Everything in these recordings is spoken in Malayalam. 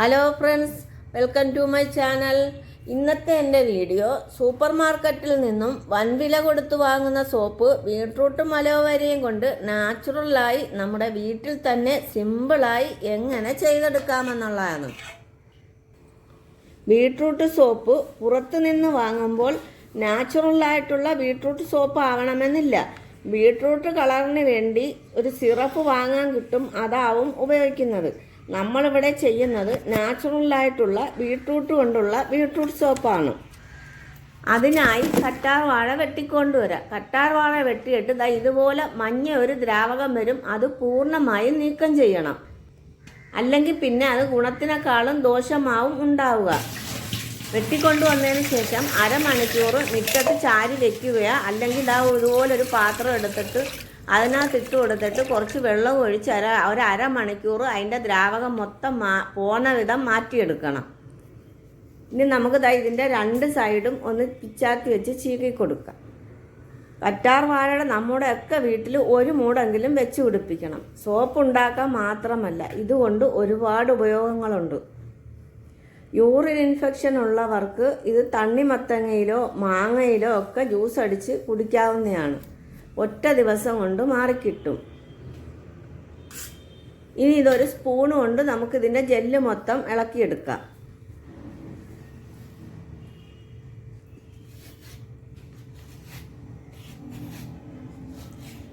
Hello friends welcome to my channel ഇന്നത്തെ എന്റെ വീഡിയോ സൂപ്പർ മാർക്കറ്റിൽ നിന്നും വൻവില കൊടുത്ത് വാങ്ങുന്ന സോപ്പ് ബീട്രൂട്ടും അലോവരയും കൊണ്ട് നാച്ചുറലായി നമ്മുടെ വീട്ടിൽ തന്നെ സിമ്പിളായി എങ്ങനെ ചെയ്തെടുക്കാമെന്നുള്ളതാണ്. ബീട്രൂട്ട് സോപ്പ് പുറത്തു നിന്ന് വാങ്ങുമ്പോൾ നാച്ചുറലായിട്ടുള്ള ബീട്രൂട്ട് സോപ്പ് ആവണമെന്നില്ല. ബീട്രൂട്ട് കളറിന് വേണ്ടി ഒരു സിറപ്പ് വാങ്ങാൻ കിട്ടും അതാവും ഉപയോഗിക്കുന്നത്. നമ്മളിവിടെ ചെയ്യുന്നത് നാച്ചുറലായിട്ടുള്ള ബീട്രൂട്ട് കൊണ്ടുള്ള ബീട്രൂട്ട് സോപ്പാണ്. അതിനായി കട്ടാർ വാഴ വെട്ടിക്കൊണ്ടുവരാം. കട്ടാർ വാഴ വെട്ടിയിട്ട് ദാ ഇതുപോലെ മഞ്ഞ ഒരു ദ്രാവകം വരും. അത് പൂർണമായും നീക്കം ചെയ്യണം. അല്ലെങ്കിൽ പിന്നെ അത് ഗുണത്തിനേക്കാളും ദോഷമാവും ഉണ്ടാവുക. വെട്ടിക്കൊണ്ടുവന്നതിന് ശേഷം അരമണിക്കൂർ മുറ്റത്ത് ചാരി വെക്കുകയോ അല്ലെങ്കിൽ ആ ഇതുപോലൊരു പാത്രം എടുത്തിട്ട് അതിനകത്ത് ഇട്ട് കൊടുത്തിട്ട് കുറച്ച് വെള്ളം ഒഴിച്ച് അര ഒരു അരമണിക്കൂർ അതിന്റെ ദ്രാവകം മൊത്തം മാ പോണ വിധം മാറ്റിയെടുക്കണം. ഇനി നമുക്ക് ദാ ഇതിന്റെ രണ്ട് സൈഡും ഒന്ന് പിച്ചാത്തി വെച്ച് ചീകി കൊടുക്കാം. കറ്റാർ വാഴയുടെ നമ്മുടെ ഒക്കെ വീട്ടിൽ ഒരു മൂടെങ്കിലും വെച്ച് പിടിപ്പിക്കണം. സോപ്പ് ഉണ്ടാക്കാൻ മാത്രമല്ല ഇതുകൊണ്ട് ഒരുപാട് ഉപയോഗങ്ങളുണ്ട്. യൂറിൻ ഇൻഫെക്ഷൻ ഉള്ളവർക്ക് ഇത് തണ്ണിമത്തങ്ങയിലോ മാങ്ങയിലോ ഒക്കെ ജ്യൂസ് അടിച്ച് കുടിക്കാവുന്നതാണ്. ഒറ്റ ദിവസം കൊണ്ട് മാറിക്കിട്ടും. ഇനി ഇതൊരു സ്പൂൺ കൊണ്ട് നമുക്കിതിന്റെ ജെല്ല് മൊത്തം ഇളക്കിയെടുക്കാം.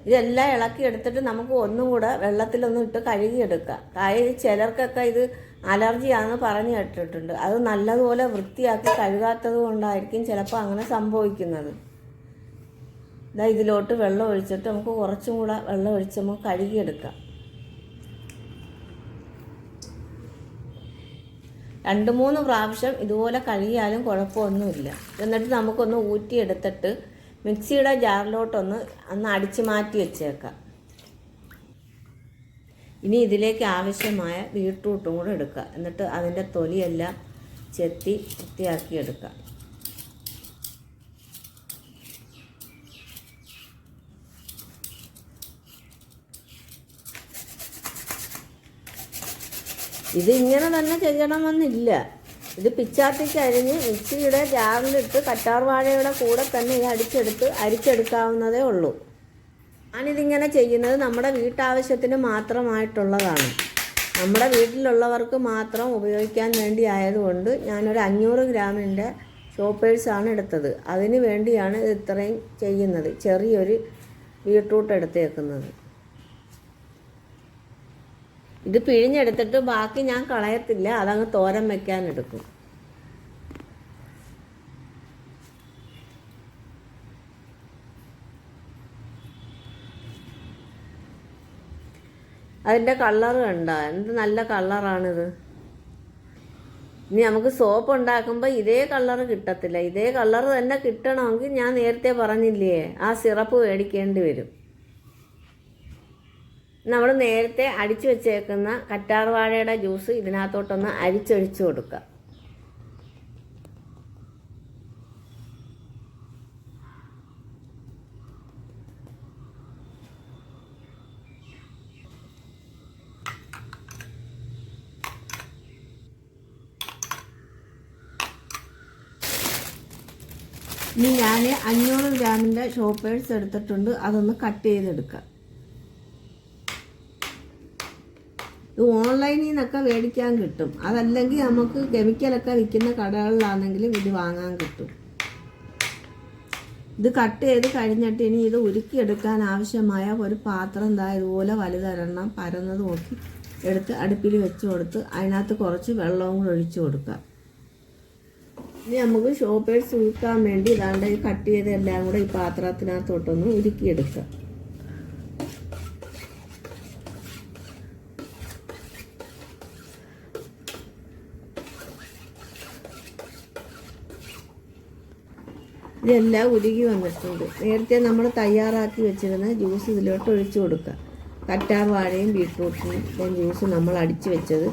ഇതെല്ലാം ഇളക്കി എടുത്തിട്ട് നമുക്ക് ഒന്നും കൂടെ വെള്ളത്തിലൊന്നും ഇട്ട് കഴുകിയെടുക്കാം. കാര്യം ചിലർക്കൊക്കെ ഇത് അലർജിയാണെന്ന് പറഞ്ഞു കേട്ടിട്ടുണ്ട്. അത് നല്ലതുപോലെ വൃത്തിയാക്കി കഴുകാത്തത് കൊണ്ടായിരിക്കും ചിലപ്പോൾ അങ്ങനെ സംഭവിക്കുന്നത്. ഇതാ ഇതിലോട്ട് വെള്ളം ഒഴിച്ചിട്ട് നമുക്ക് കുറച്ചും കൂടെ വെള്ളം ഒഴിച്ച് നമുക്ക് കഴുകിയെടുക്കാം. രണ്ട് മൂന്ന് പ്രാവശ്യം ഇതുപോലെ കഴുകിയാലും കുഴപ്പമൊന്നുമില്ല. എന്നിട്ട് നമുക്കൊന്ന് ഊറ്റിയെടുത്തിട്ട് മിക്സിയുടെ ജാറിലോട്ടൊന്ന് ഒന്ന് അടിച്ചു മാറ്റി വെച്ചേക്കാം. ഇനി ഇതിലേക്ക് ആവശ്യമായ ബീട്രൂട്ടും കൂടെ എടുക്കുക എന്നിട്ട് അതിന്റെ തൊലിയെല്ലാം ചെത്തി വൃത്തിയാക്കി എടുക്കുക ഇത് ഇങ്ങനെ തന്നെ ചെയ്യണമെന്നില്ല. ഇത് പിച്ചാത്തിക്ക് അരിഞ്ഞ് മിക്സിയുടെ ജാറിലിട്ട് കറ്റാർ വാഴയുടെ കൂടെ തന്നെ ഇത് അടിച്ചെടുത്ത് അരിച്ചെടുക്കാവുന്നതേ ഉള്ളൂ. ഞാനിതിങ്ങനെ ചെയ്യുന്നത് നമ്മുടെ വീട്ടാവശ്യത്തിന് മാത്രമായിട്ടുള്ളതാണ്. നമ്മുടെ വീട്ടിലുള്ളവർക്ക് മാത്രം ഉപയോഗിക്കാൻ വേണ്ടി ആയതുകൊണ്ട് ഞാനൊരു അഞ്ഞൂറ് ഗ്രാമിന്റെ ഷോപ്പേഴ്സാണ് എടുത്തത്. അതിന് വേണ്ടിയാണ് ഇത് ഇത്രയും ചെയ്യുന്നത്. ചെറിയൊരു ബീട്രൂട്ട് എടുത്തേക്കുന്നത്. ഇത് പിഴിഞ്ഞെടുത്തിട്ട് ബാക്കി ഞാൻ കളയത്തില്ല അതങ്ങ് തോരൻ വെക്കാൻ എടുക്കും. അതിന്റെ കളർ കണ്ടോ? എന്ത് നല്ല കളറാണിത്. ഇനി നമുക്ക് സോപ്പ് ഉണ്ടാക്കുമ്പോൾ ഇതേ കളർ കിട്ടത്തില്ല. ഇതേ കളർ തന്നെ കിട്ടണമെങ്കിൽ ഞാൻ നേരത്തെ പറഞ്ഞില്ലേ ആ സിറപ്പ് മേടിക്കേണ്ടി വരും. നമ്മൾ നേരത്തെ അടിച്ചു വെച്ചേക്കുന്ന കറ്റാർ വാഴയുടെ ജ്യൂസ് ഇതിനകത്തോട്ടൊന്ന് അരിച്ചൊഴിച്ചു കൊടുക്കുക. ഇനി ഞാൻ അഞ്ഞൂറ് ഗ്രാമിന്റെ ഷോപ്പേഴ്സ് എടുത്തിട്ടുണ്ട്. അതൊന്ന് കട്ട് ചെയ്തെടുക്കാം. ഇത് ഓൺലൈനിൽ നിന്നൊക്കെ മേടിക്കാൻ കിട്ടും. അതല്ലെങ്കിൽ നമുക്ക് കെമിക്കലൊക്കെ വിൽക്കുന്ന കടകളിലാണെങ്കിലും ഇത് വാങ്ങാൻ കിട്ടും. ഇത് കട്ട് ചെയ്ത് കഴിഞ്ഞിട്ട് ഇനി ഇത് ഉരുക്കിയെടുക്കാൻ ആവശ്യമായ ഒരു പാത്രം എന്താ ഇതുപോലെ വലുതരണം പരന്നത് നോക്കി എടുത്ത് അടുപ്പിൽ വെച്ച് കൊടുത്ത് അതിനകത്ത് കുറച്ച് വെള്ളവും കൂടെ ഒഴിച്ചു കൊടുക്കുക. ഇനി നമുക്ക് ഷോപ്പേഴ്സ് ഉരുക്കാൻ വേണ്ടി ഇതാണ്ട് കട്ട് ചെയ്തെല്ലാം കൂടെ ഈ പാത്രത്തിനകത്തോട്ടൊന്ന് ഉരുക്കിയെടുക്കുക. ഇതെല്ലാം ഉരുകി വന്നിട്ടുണ്ട്. നേരത്തെ നമ്മൾ തയ്യാറാക്കി വെച്ചിരുന്ന ജ്യൂസ് ഇതിലോട്ട് ഒഴിച്ചു കൊടുക്കുക കറ്റാർ വാഴയും ബീട്രൂട്ടിനും ജ്യൂസ് നമ്മൾ അടിച്ചു വെച്ചത്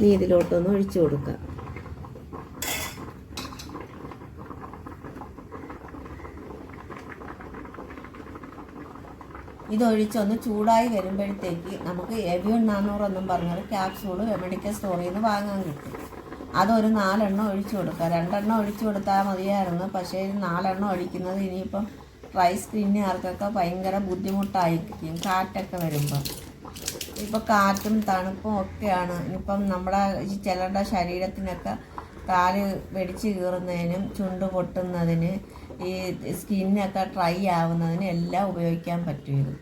നീ ഇതിലോട്ടൊന്ന് ഒഴിച്ചു കൊടുക്കുക ഇതൊഴിച്ചൊന്ന് ചൂടായി വരുമ്പോഴത്തേക്ക് നമുക്ക് എവിയൺ നാനൂറെന്നും പറഞ്ഞൊരു ക്യാപ്സൂൾ മെഡിക്കൽ സ്റ്റോറിൽ നിന്ന് വാങ്ങാൻ കിട്ടും. അതൊരു നാലെണ്ണം ഒഴിച്ചു കൊടുക്കുക രണ്ടെണ്ണം ഒഴിച്ചു കൊടുത്താൽ മതിയായിരുന്നു. പക്ഷേ നാലെണ്ണം ഒഴിക്കുന്നത് ഇനിയിപ്പം ഡ്രൈ സ്കിന്നുകാർക്കൊക്കെ ഭയങ്കര ബുദ്ധിമുട്ടായിരിക്കും കാറ്റൊക്കെ വരുമ്പോൾ ഇപ്പം കാറ്റും തണുപ്പും ഒക്കെയാണ്. ഇപ്പം നമ്മുടെ ചിലരുടെ ശരീരത്തിനൊക്കെ കാൽ വെടിച്ച് കീറുന്നതിനും ചുണ്ട് പൊട്ടുന്നതിന് ഈ സ്കിന്നൊക്കെ ഡ്രൈ ആവുന്നതിന് എല്ലാം ഉപയോഗിക്കാൻ പറ്റും ഇത്.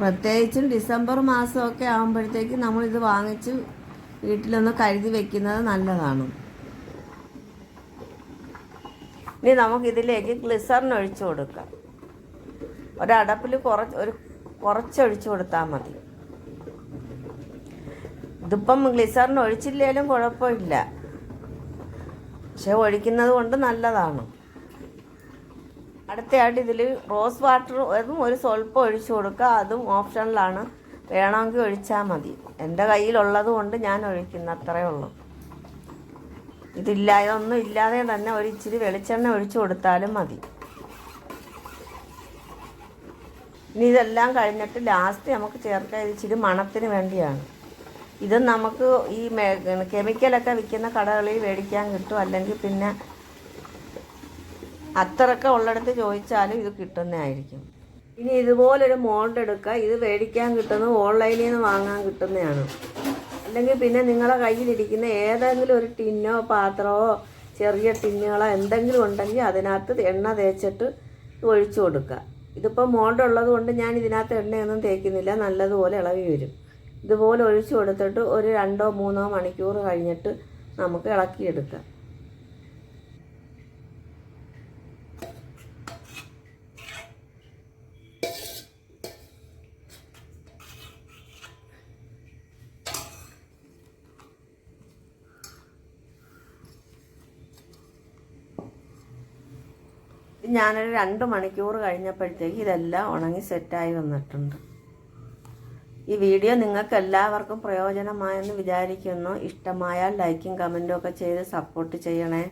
പ്രത്യേകിച്ചും ഡിസംബർ മാസമൊക്കെ ആകുമ്പോഴത്തേക്ക് നമ്മളിത് വാങ്ങിച്ച് വീട്ടിലൊന്ന് കരുതി വെക്കുന്നത് നല്ലതാണ്. ഇനി നമുക്കിതിലേക്ക് ഗ്ലിസറിൻ ഒഴിച്ചു കൊടുക്കാം. ഒരടപ്പിൽ കുറച്ച് ഒരു കുറച്ചൊഴിച്ചു കൊടുത്താൽ മതി. ഇതിപ്പം ഗ്ലിസറിൻ ഒഴിച്ചില്ലേലും കുഴപ്പമില്ല. പക്ഷെ ഒഴിക്കുന്നത് കൊണ്ട് നല്ലതാണ്. അടുത്തയായിട്ട് ഇതിൽ റോസ് വാട്ടർ അതും ഒരു സ്വല്പം ഒഴിച്ചു കൊടുക്കുക. അതും ഓപ്ഷനിലാണ്. വേണമെങ്കിൽ ഒഴിച്ചാൽ മതി. എന്റെ കയ്യിലുള്ളത് കൊണ്ട് ഞാൻ ഒഴിക്കുന്നു അത്രയേ ഉള്ളൂ. ഇതില്ലാതെ ഒന്നും ഇല്ലാതെ തന്നെ ഒരു ഇച്ചിരി വെളിച്ചെണ്ണ ഒഴിച്ചു കൊടുത്താലും മതി. ഇനി ഇതെല്ലാം കഴിഞ്ഞിട്ട് ലാസ്റ്റ് നമുക്ക് ചേർക്കാൻ ഇച്ചിരി മണത്തിന് വേണ്ടിയാണ്. ഇത് നമുക്ക് ഈ കെമിക്കലൊക്കെ വിൽക്കുന്ന കടകളിൽ മേടിക്കാൻ കിട്ടും. അല്ലെങ്കിൽ പിന്നെ അത്രയൊക്കെ ഉള്ളിടത്ത് ചോദിച്ചാലും ഇത് കിട്ടുന്നതായിരിക്കും ഇനി ഇതുപോലൊരു മോൾഡ് എടുക്കുക ഇത് മേടിക്കാൻ കിട്ടുന്നത് ഓൺലൈനിൽ നിന്ന് വാങ്ങാൻ കിട്ടുന്നതാണ്. അല്ലെങ്കിൽ പിന്നെ നിങ്ങളെ കയ്യിലിരിക്കുന്ന ഏതെങ്കിലും ഒരു ടിന്നോ പാത്രമോ ചെറിയ ടിന്നുകളോ എന്തെങ്കിലും ഉണ്ടെങ്കിൽ അതിനകത്ത് എണ്ണ തേച്ചിട്ട് ഒഴിച്ചു കൊടുക്കുക. ഇതിപ്പോൾ മോൾഡ് ഉള്ളത് കൊണ്ട് ഞാൻ ഇതിനകത്ത് എണ്ണയൊന്നും തേക്കുന്നില്ല നല്ലതുപോലെ ഇളകി വരും. ഇതുപോലെ ഒഴിച്ചു കൊടുത്തിട്ട് ഒരു രണ്ടോ മൂന്നോ മണിക്കൂർ കഴിഞ്ഞിട്ട് നമുക്ക് ഇളക്കിയെടുക്കാം. ഞാനൊരു രണ്ട് മണിക്കൂർ കഴിഞ്ഞപ്പോഴത്തേക്ക് ഇതെല്ലാം ഉണങ്ങി സെറ്റായി വന്നിട്ടുണ്ട്. ഈ വീഡിയോ നിങ്ങൾക്ക് എല്ലാവർക്കും പ്രയോജനമായെന്ന് വിചാരിക്കുന്നു. ഇഷ്ടമായാൽ ലൈക്കും കമന്റും ഒക്കെ ചെയ്ത് സപ്പോർട്ട് ചെയ്യണേ.